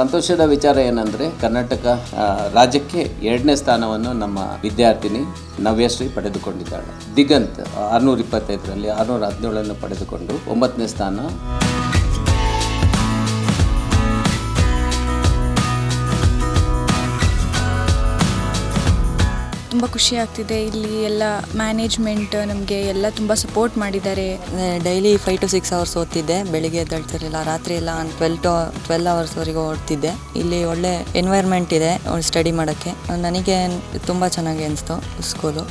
ಸಂತೋಷದ ವಿಚಾರ ಏನಂದರೆ ಕರ್ನಾಟಕ ರಾಜ್ಯಕ್ಕೆ ಎರಡನೇ ಸ್ಥಾನವನ್ನು ನಮ್ಮ ವಿದ್ಯಾರ್ಥಿನಿ ನವ್ಯಶ್ರೀ ಪಡೆದುಕೊಂಡಿದ್ದಾಳೆ. ದಿಗಂತ್ ಆರುನೂರ ಇಪ್ಪತ್ತೈದರಲ್ಲಿ ಆರುನೂರ ಹದಿನೇಳನ್ನು ಪಡೆದುಕೊಂಡು ಒಂಬತ್ತನೇ ಸ್ಥಾನ ತುಂಬ ಖುಷಿ ಆಗ್ತಿದೆ. ಇಲ್ಲಿ ಎಲ್ಲ ಮ್ಯಾನೇಜ್ಮೆಂಟ್ ನಮಗೆ ಎಲ್ಲ ತುಂಬ ಸಪೋರ್ಟ್ ಮಾಡಿದ್ದಾರೆ. Daily five to six hours ಓದ್ತಿದ್ದೆ. ಬೆಳಿಗ್ಗೆ ಎದ್ದೇಳ್ತಿರಲಿಲ್ಲ, ರಾತ್ರಿ ಎಲ್ಲ ಟ್ವೆಲ್ ಟು ಟ್ವೆಲ್ ಅವರ್ಸ್ವರೆಗೂ ಓದ್ತಿದ್ದೆ. ಇಲ್ಲಿ ಒಳ್ಳೆ ಎನ್ವೈರ್ಮೆಂಟ್ ಇದೆ ಸ್ಟಡಿ ಮಾಡೋಕ್ಕೆ. ನನಗೆ ತುಂಬ ಚೆನ್ನಾಗಿ ಅನಿಸ್ತು ಸ್ಕೂಲು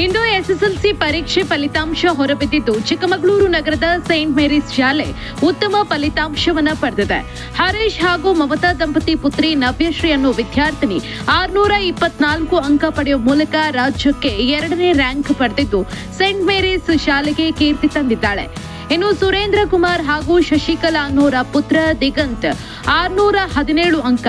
ಇಂದು ಎಸ್ಎಸ್ಎಲ್ಸಿ ಪರೀಕ್ಷೆ ಫಲಿತಾಂಶ ಹೊರಬಿದ್ದಿದ್ದು ಚಿಕ್ಕಮಗಳೂರು ನಗರದ ಸೈಂಟ್ ಮೇರಿಸ್ ಶಾಲೆ ಉತ್ತಮ ಫಲಿತಾಂಶವನ್ನ ಪಡೆದಿದೆ. ಹರೀಶ್ ಹಾಗೂ ಮಮತಾ ದಂಪತಿ ಪುತ್ರಿ ನವ್ಯಶ್ರೀ ಅನ್ನೋ ವಿದ್ಯಾರ್ಥಿನಿ ಆರ್ನೂರ ಇಪ್ಪತ್ನಾಲ್ಕು ಅಂಕ ಪಡೆಯುವ ಮೂಲಕ ರಾಜ್ಯಕ್ಕೆ ಎರಡನೇ ರ್ಯಾಂಕ್ ಪಡೆದಿದ್ದು ಸೈಂಟ್ ಮೇರೀಸ್ ಶಾಲೆಗೆ ಕೀರ್ತಿ ತಂದಿದ್ದಾಳೆ. ಇನ್ನು ಸುರೇಂದ್ರ ಕುಮಾರ್ ಹಾಗೂ ಶಶಿಕಲಾ ಅನ್ನೋರ ಪುತ್ರ ದಿಗಂತ್ ಆರುನೂರ ಹದಿನೇಳು ಅಂಕ.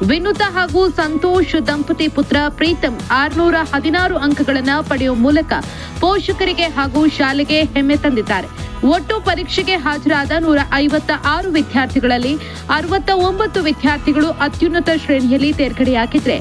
ವಿನುತಾ ಹಾಗೂ ಸಂತೋಷ್ ದಂಪತಿ ಪುತ್ರ ಪ್ರೀತಮ್ ಆರ್ನೂರ ಹದಿನಾರು ಅಂಕಗಳನ್ನು ಪಡೆಯುವ ಮೂಲಕ ಪೋಷಕರಿಗೆ ಹಾಗೂ ಶಾಲೆಗೆ ಹೆಮ್ಮೆ ತಂದಿದ್ದಾರೆ. ಒಟ್ಟು ಪರೀಕ್ಷೆಗೆ ಹಾಜರಾದ ನೂರ ಐವತ್ತ ಆರು ವಿದ್ಯಾರ್ಥಿಗಳಲ್ಲಿ ಅರವತ್ತ ಒಂಬತ್ತು ವಿದ್ಯಾರ್ಥಿಗಳು ಅತ್ಯುನ್ನತ ಶ್ರೇಣಿಯಲ್ಲಿ ತೇರ್ಗಡೆಯಾಗಿದ್ದರೆ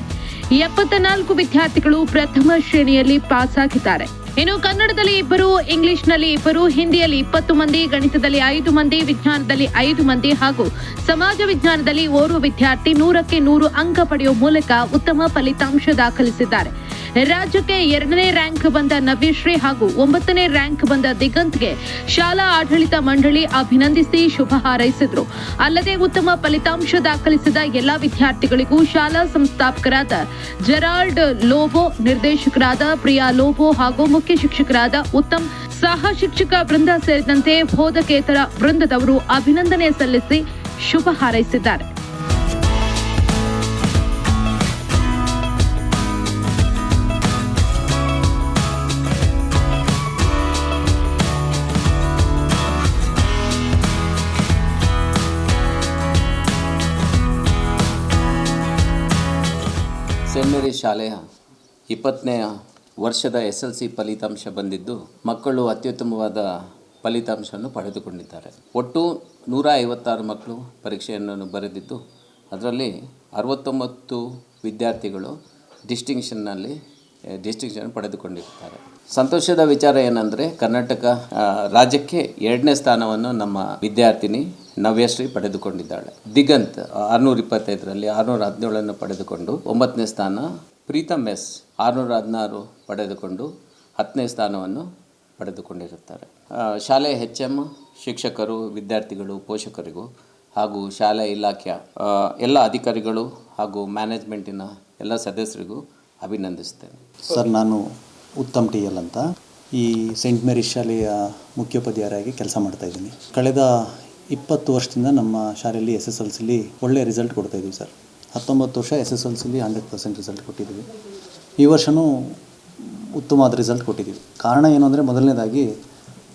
ಎಪ್ಪತ್ತ ನಾಲ್ಕು ವಿದ್ಯಾರ್ಥಿಗಳು ಪ್ರಥಮ ಶ್ರೇಣಿಯಲ್ಲಿ ಪಾಸ್ ಆಗಿದ್ದಾರೆ ಇನ್ನು ಕನ್ನಡದಲ್ಲಿ ಇಬ್ಬರು, ಇಂಗ್ಲಿಷ್ನಲ್ಲಿ ಇಬ್ಬರು, ಹಿಂದಿಯಲ್ಲಿ ಇಪ್ಪತ್ತು ಮಂದಿ, ಗಣಿತದಲ್ಲಿ ಐದು ಮಂದಿ, ವಿಜ್ಞಾನದಲ್ಲಿ ಐದು ಮಂದಿ ಹಾಗೂ ಸಮಾಜ ವಿಜ್ಞಾನದಲ್ಲಿ ಓರ್ವ ವಿದ್ಯಾರ್ಥಿ ನೂರಕ್ಕೆ ನೂರು ಅಂಕ ಪಡೆಯುವ ಮೂಲಕ ಉತ್ತಮ ಫಲಿತಾಂಶ ದಾಖಲಿಸಿದ್ದಾರೆ. ರಾಜ್ಯಕ್ಕೆ ಎರಡನೇ ರ್ಯಾಂಕ್ ಬಂದ ನವ್ಯಶ್ರೀ ಹಾಗೂ ಒಂಬತ್ತನೇ ರ್ಯಾಂಕ್ ಬಂದ ದಿಗಂತ್ಗೆ ಶಾಲಾ ಆಡಳಿತ ಮಂಡಳಿ ಅಭಿನಂದಿಸಿ ಶುಭ ಹಾರೈಸಿದ್ರು. ಅಲ್ಲದೆ ಉತ್ತಮ ಫಲಿತಾಂಶ ದಾಖಲಿಸಿದ ಎಲ್ಲಾ ವಿದ್ಯಾರ್ಥಿಗಳಿಗೂ ಶಾಲಾ ಸಂಸ್ಥಾಪಕರಾದ ಜೆರಾಲ್ಡ್ ಲೋಬೋ, ನಿರ್ದೇಶಕರಾದ ಪ್ರಿಯಾ ಲೋಬೋ ಹಾಗೂ ಮುಖ್ಯ ಶಿಕ್ಷಕರಾದ ಉತ್ತಮ್ ಸಹ ಶಿಕ್ಷಕ ವೃಂದ ಸೇರಿದಂತೆ ಬೋಧಕೇತರ ವೃಂದದವರು ಅಭಿನಂದನೆ ಸಲ್ಲಿಸಿ ಶುಭ ಹಾರೈಸಿದ್ದಾರೆ. ಶಾಲೆಯ ಇಪ್ಪತ್ತನೆಯ ವರ್ಷದ ಎಸ್ ಎಲ್ ಸಿ ಫಲಿತಾಂಶ ಬಂದಿದ್ದು, ಮಕ್ಕಳು ಅತ್ಯುತ್ತಮವಾದ ಫಲಿತಾಂಶವನ್ನು ಪಡೆದುಕೊಂಡಿದ್ದಾರೆ. ಒಟ್ಟು ನೂರ ಐವತ್ತಾರು ಮಕ್ಕಳು ಪರೀಕ್ಷೆಯನ್ನು ಬರೆದಿದ್ದು, ಅದರಲ್ಲಿ ಅರವತ್ತೊಂಬತ್ತು ವಿದ್ಯಾರ್ಥಿಗಳು ಡಿಸ್ಟಿಂಕ್ಷನ್ನಲ್ಲಿ ಡಿಸ್ಟಿಂಕ್ಷನ್ ಪಡೆದುಕೊಂಡಿರ್ತಾರೆ ಸಂತೋಷದ ವಿಚಾರ ಏನಂದರೆ, ಕರ್ನಾಟಕ ರಾಜ್ಯಕ್ಕೆ ಎರಡನೇ ಸ್ಥಾನವನ್ನು ನಮ್ಮ ವಿದ್ಯಾರ್ಥಿನಿ ನವ್ಯಶ್ರೀ ಪಡೆದುಕೊಂಡಿದ್ದಾಳೆ. ದಿಗಂತ್ ಆರುನೂರ ಇಪ್ಪತ್ತೈದರಲ್ಲಿ ಆರುನೂರ ಹದಿನೇಳನ್ನು ಪಡೆದುಕೊಂಡು ಒಂಬತ್ತನೇ ಸ್ಥಾನ ಪ್ರೀತಮ್ ಎಸ್ ಆರುನೂರ ಹದಿನಾರು ಪಡೆದುಕೊಂಡು ಹತ್ತನೇ ಸ್ಥಾನವನ್ನು ಪಡೆದುಕೊಂಡಿರುತ್ತಾರೆ. ಶಾಲೆ ಎಚ್ ಎಂ ಶಿಕ್ಷಕರು, ವಿದ್ಯಾರ್ಥಿಗಳು, ಪೋಷಕರಿಗೂ ಹಾಗೂ ಶಾಲೆ ಇಲಾಖೆಯ ಎಲ್ಲ ಅಧಿಕಾರಿಗಳು ಹಾಗೂ ಮ್ಯಾನೇಜ್ಮೆಂಟಿನ ಎಲ್ಲ ಸದಸ್ಯರಿಗೂ ಅಭಿನಂದಿಸ್ತೇನೆ ಸರ್, ನಾನು ಉತ್ತಮ್ ಟಿ ಎಲ್ ಅಂತ. ಈ ಸೆಂಟ್ ಮೇರಿ ಶಾಲೆಯ ಮುಖ್ಯೋಪಾಧ್ಯಾಯರಾಗಿ ಕೆಲಸ ಮಾಡ್ತಾ ಇದ್ದೀನಿ. ಕಳೆದ ಇಪ್ಪತ್ತು ವರ್ಷದಿಂದ ನಮ್ಮ ಶಾಲೆಯಲ್ಲಿ ಎಸ್ ಎಸ್ ಎಲ್ ಸಿಲಿ ಒಳ್ಳೆಯ ರಿಸಲ್ಟ್ ಕೊಡ್ತಾ ಇದ್ದೀವಿ ಸರ್. ಹತ್ತೊಂಬತ್ತು ವರ್ಷ ಎಸ್ ಎಸ್ ಎಲ್ ಸಿಲಿ ಹಂಡ್ರೆಡ್ ಪರ್ಸೆಂಟ್ ರಿಸಲ್ಟ್ ಕೊಟ್ಟಿದ್ದೀವಿ. ಈ ವರ್ಷವೂ ಉತ್ತಮವಾದ ರಿಸಲ್ಟ್ ಕೊಟ್ಟಿದ್ದೀವಿ. ಕಾರಣ ಏನು ಅಂದರೆ ಮೊದಲನೇದಾಗಿ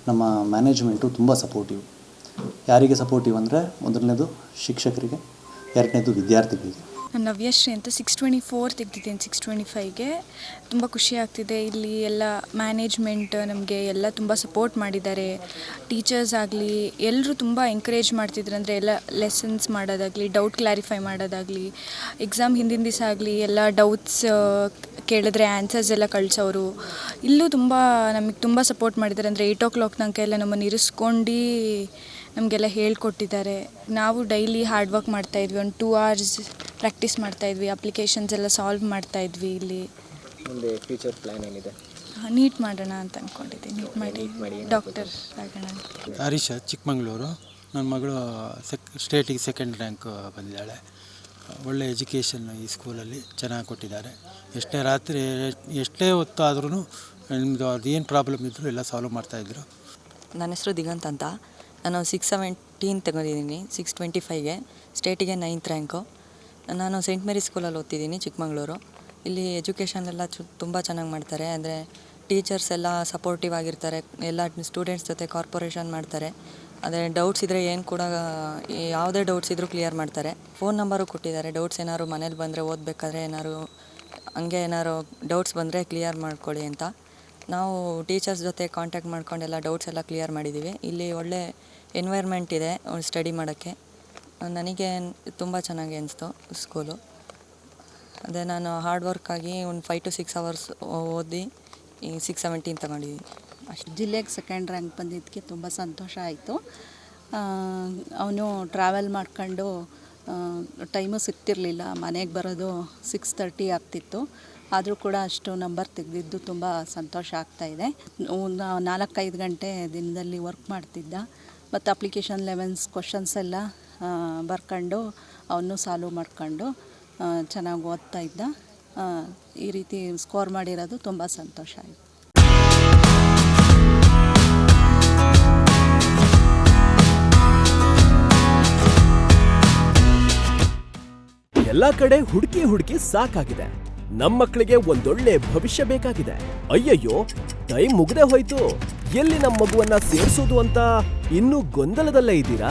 ನಮ್ಮ ಮ್ಯಾನೇಜ್ಮೆಂಟು ತುಂಬ ಸಪೋರ್ಟಿವ್ ಯಾರಿಗೆ ಸಪೋರ್ಟಿವ್ ಅಂದರೆ ಮೊದಲನೇದು ಶಿಕ್ಷಕರಿಗೆ, ಎರಡನೇದು ವಿದ್ಯಾರ್ಥಿಗಳಿಗೆ. ನಾನು ನವ್ಯಶ್ರೀ ಅಂತ ಸಿಕ್ಸ್ ಟ್ವೆಂಟಿ ಫೋರ್ ತೆಗ್ದಿದ್ದೀನಿ ಸಿಕ್ಸ್ ಟ್ವೆಂಟಿ ಫೈವ್ಗೆ ತುಂಬ ಖುಷಿ ಆಗ್ತಿದೆ. ಇಲ್ಲಿ ಎಲ್ಲ ಮ್ಯಾನೇಜ್ಮೆಂಟ್ ನಮಗೆ ಎಲ್ಲ ತುಂಬ ಸಪೋರ್ಟ್ ಮಾಡಿದ್ದಾರೆ. ಟೀಚರ್ಸ್ ಆಗಲಿ ಎಲ್ಲರೂ ತುಂಬ ಎಂಕರೇಜ್ ಮಾಡ್ತಿದ್ರು. ಅಂದರೆ ಎಲ್ಲ ಲೆಸನ್ಸ್ ಮಾಡೋದಾಗಲಿ ಡೌಟ್ ಕ್ಲಾರಿಫೈ ಮಾಡೋದಾಗಲಿ ಎಕ್ಸಾಮ್ ಹಿಂದಿನ ದಿವಸ ಆಗಲಿ ಎಲ್ಲ ಡೌಟ್ಸ್ ಕೇಳಿದ್ರೆ ಆನ್ಸರ್ಸ್ ಎಲ್ಲ ಕಳಿಸೋರು. ಇಲ್ಲೂ ತುಂಬ ನಮಗೆ ತುಂಬ ಸಪೋರ್ಟ್ ಮಾಡಿದ್ದಾರೆ. ಅಂದರೆ ಏಯ್ಟ್ ಓ ಕ್ಲಾಕ್ ತನಕ ಎಲ್ಲ ನಮ್ಮನ್ನು ಇರಿಸ್ಕೊಂಡು ನಮಗೆಲ್ಲ ಹೇಳ್ಕೊಟ್ಟಿದ್ದಾರೆ. ನಾವು ಡೈಲಿ ಹಾರ್ಡ್ ವರ್ಕ್ ಮಾಡ್ತಾಯಿದ್ವಿ ಒಂದು ಟೂ ಅವರ್ಸ್ ಪ್ರಾಕ್ಟೀಸ್ ಮಾಡ್ತಾಯಿದ್ವಿ ಅಪ್ಲಿಕೇಶನ್ಸ್ ಎಲ್ಲ ಸಾಲ್ವ್ ಮಾಡ್ತಾಯಿದ್ವಿ ಇಲ್ಲಿ. ಮುಂದೆ ಫ್ಯೂಚರ್ ಪ್ಲ್ಯಾನ್ ಏನಿದೆ? ನೀಟ್ ಮಾಡೋಣ ಅಂತ ಅಂದ್ಕೊಂಡಿದ್ದೀನಿ ನೀಟ್ ಮಾಡಿ. ಡಾಕ್ಟರ್ ಆಗೋಣ ಅಂತ. ಹರೀಶ ಚಿಕ್ಕಮಂಗ್ಳೂರು. ನನ್ನ ಮಗಳು ಸೆಕ್ ಸ್ಟೇಟಿಗೆ ಸೆಕೆಂಡ್ ರ್ಯಾಂಕ್ ಬಂದಿದ್ದಾಳೆ. ಒಳ್ಳೆ ಎಜುಕೇಷನ್ ಈ ಸ್ಕೂಲಲ್ಲಿ ಚೆನ್ನಾಗಿ ಕೊಟ್ಟಿದ್ದಾರೆ. ಎಷ್ಟೇ ರಾತ್ರಿ ಎಷ್ಟೇ ಹೊತ್ತು ಆದ್ರೂ ನಿಮ್ಮದು ಅದು ಏನು ಪ್ರಾಬ್ಲಮ್ ಇದ್ದರೂ ಎಲ್ಲ ಸಾಲ್ವ್ ಮಾಡ್ತಾಯಿದ್ರು ನನ್ನ ಹೆಸರು ದಿಗಂತ್ ಅಂತ. ನಾನು ಸಿಕ್ಸ್ ಸೆವೆಂಟೀನ್ ತಗೊಂಡಿದ್ದೀನಿ ಸಿಕ್ಸ್ ಟ್ವೆಂಟಿ ಫೈವ್ಗೆ ಸ್ಟೇಟಿಗೆ ನೈನ್ತ್ ರ್ಯಾಂಕು ನಾನು ಸೇಂಟ್ ಮೇರಿ ಸ್ಕೂಲಲ್ಲಿ ಓದ್ತಿದ್ದೀನಿ, ಚಿಕ್ಕಮಗಳೂರು. ಇಲ್ಲಿ ಎಜುಕೇಷನ್ ಎಲ್ಲ ಚು, ತುಂಬ ಚೆನ್ನಾಗಿ ಮಾಡ್ತಾರೆ. ಅಂದರೆ ಟೀಚರ್ಸ್ ಎಲ್ಲ ಸಪೋರ್ಟಿವ್ ಆಗಿರ್ತಾರೆ. ಎಲ್ಲ ಸ್ಟೂಡೆಂಟ್ಸ್ ಜೊತೆ ಕಾರ್ಪೊರೇಷನ್ ಮಾಡ್ತಾರೆ. ಅದೇ ಡೌಟ್ಸ್ ಇದ್ದರೆ ಏನು ಕೂಡ ಯಾವುದೇ ಡೌಟ್ಸ್ ಇದ್ದರೂ ಕ್ಲಿಯರ್ ಮಾಡ್ತಾರೆ. ಫೋನ್ ನಂಬರು ಕೊಟ್ಟಿದ್ದಾರೆ. ಡೌಟ್ಸ್ ಏನಾದ್ರು ಮನೇಲಿ ಬಂದರೆ ಓದಬೇಕಾದ್ರೆ ಏನಾದ್ರು, ಹಂಗೆ ಏನಾದ್ರು ಡೌಟ್ಸ್ ಬಂದರೆ ಕ್ಲಿಯರ್ ಮಾಡ್ಕೊಳ್ಳಿ ಅಂತ. ನಾವು ಟೀಚರ್ಸ್ ಜೊತೆ ಕಾಂಟ್ಯಾಕ್ಟ್ ಮಾಡ್ಕೊಂಡೆಲ್ಲ ಡೌಟ್ಸ್ ಎಲ್ಲ ಕ್ಲಿಯರ್ ಮಾಡಿದ್ದೀವಿ ಇಲ್ಲಿ ಒಳ್ಳೆ ಎನ್ವೈರ್ಮೆಂಟ್ ಇದೆ ಸ್ಟಡಿ ಮಾಡೋಕ್ಕೆ. ನನಗೆ ತುಂಬ ಚೆನ್ನಾಗಿ ಅನಿಸ್ತು ಸ್ಕೂಲು ಅದೇ ನಾನು ಹಾರ್ಡ್ ವರ್ಕ್ ಆಗಿ ಒಂದು ಫೈವ್ ಟು ಸಿಕ್ಸ್ ಅವರ್ಸ್ ಓದಿ ಈ ಸಿಕ್ಸ್ ಸೆವೆಂಟೀನ್ ತಗೊಂಡಿದ್ದೀನಿ ಅಷ್ಟು ಜಿಲ್ಲೆಗೆ ಸೆಕೆಂಡ್ ರ್ಯಾಂಕ್ ಬಂದಿದ್ದಕ್ಕೆ ತುಂಬ ಸಂತೋಷ ಆಯಿತು. ಅವನು ಟ್ರಾವೆಲ್ ಮಾಡ್ಕೊಂಡು ಟೈಮು ಸಿಗ್ತಿರಲಿಲ್ಲ. ಮನೆಗೆ ಬರೋದು ಸಿಕ್ಸ್ ತರ್ಟಿ ಆಗ್ತಿತ್ತು. ಆದರೂ ಕೂಡ ಅಷ್ಟು ನಂಬರ್ ತೆಗೆದಿದ್ದು ತುಂಬ ಸಂತೋಷ ಆಗ್ತಾಯಿದೆ ನಾಲ್ಕೈದು ಗಂಟೆ ದಿನದಲ್ಲಿ ವರ್ಕ್ ಮಾಡ್ತಿದ್ದ. ಮತ್ತು ಅಪ್ಲಿಕೇಶನ್ ಲೆವೆನ್ಸ್ ಕ್ವಶನ್ಸ್ ಎಲ್ಲ ಬರ್ಕೊಂಡು ಅವನು ಸಾಲ್ವ್ ಮಾಡ್ಕೊಂಡು ಚೆನ್ನಾಗಿ ಓದ್ತಾ ಇದ್ದ. ಈ ರೀತಿ ಸ್ಕೋರ್ ಮಾಡಿರೋದು ತುಂಬ ಸಂತೋಷ ಆಯಿತು. ಎಲ್ಲ ಕಡೆ ಹುಡುಕಿ ಹುಡುಕಿ ಸಾಕಾಗಿದೆ. ನಮ್ಮ ಮಕ್ಕಳಿಗೆ ಒಂದೊಳ್ಳೆ ಭವಿಷ್ಯ ಬೇಕಾಗಿದೆ. ಅಯ್ಯಯ್ಯೋ ಟೈಮ್ ಮುಗ್ದೆ ಹೋಯ್ತು. ಎಲ್ಲಿ ನಮ್ಮ ಮಗುವನ್ನ ಸೇರಿಸೋದು ಅಂತ ಇನ್ನೂ ಗೊಂದಲದಲ್ಲೇ ಇದ್ದೀರಾ?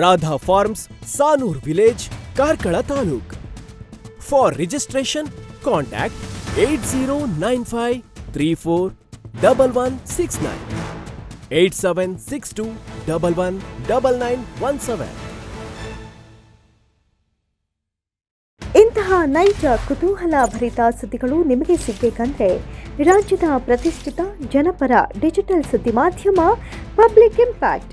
Radha farms Sanoor village Karkala taluk for registration contact eight zero nine five three four double one six nine eight seven six two double one double nine one seven ಇಂತಹ ನೈಜ, ಕುತೂಹಲ ಭರಿತ ಸುದ್ದಿಗಳು ನಿಮಗೆ ಸಿಗಬೇಕಂದ್ರೆ ರಾಜ್ಯದ ಪ್ರತಿಷ್ಠಿತ ಜನಪರ ಡಿಜಿಟಲ್ ಸುದ್ದಿ ಮಾಧ್ಯಮ ಪಬ್ಲಿಕ್ ಇಂಪ್ಯಾಕ್ಟ್.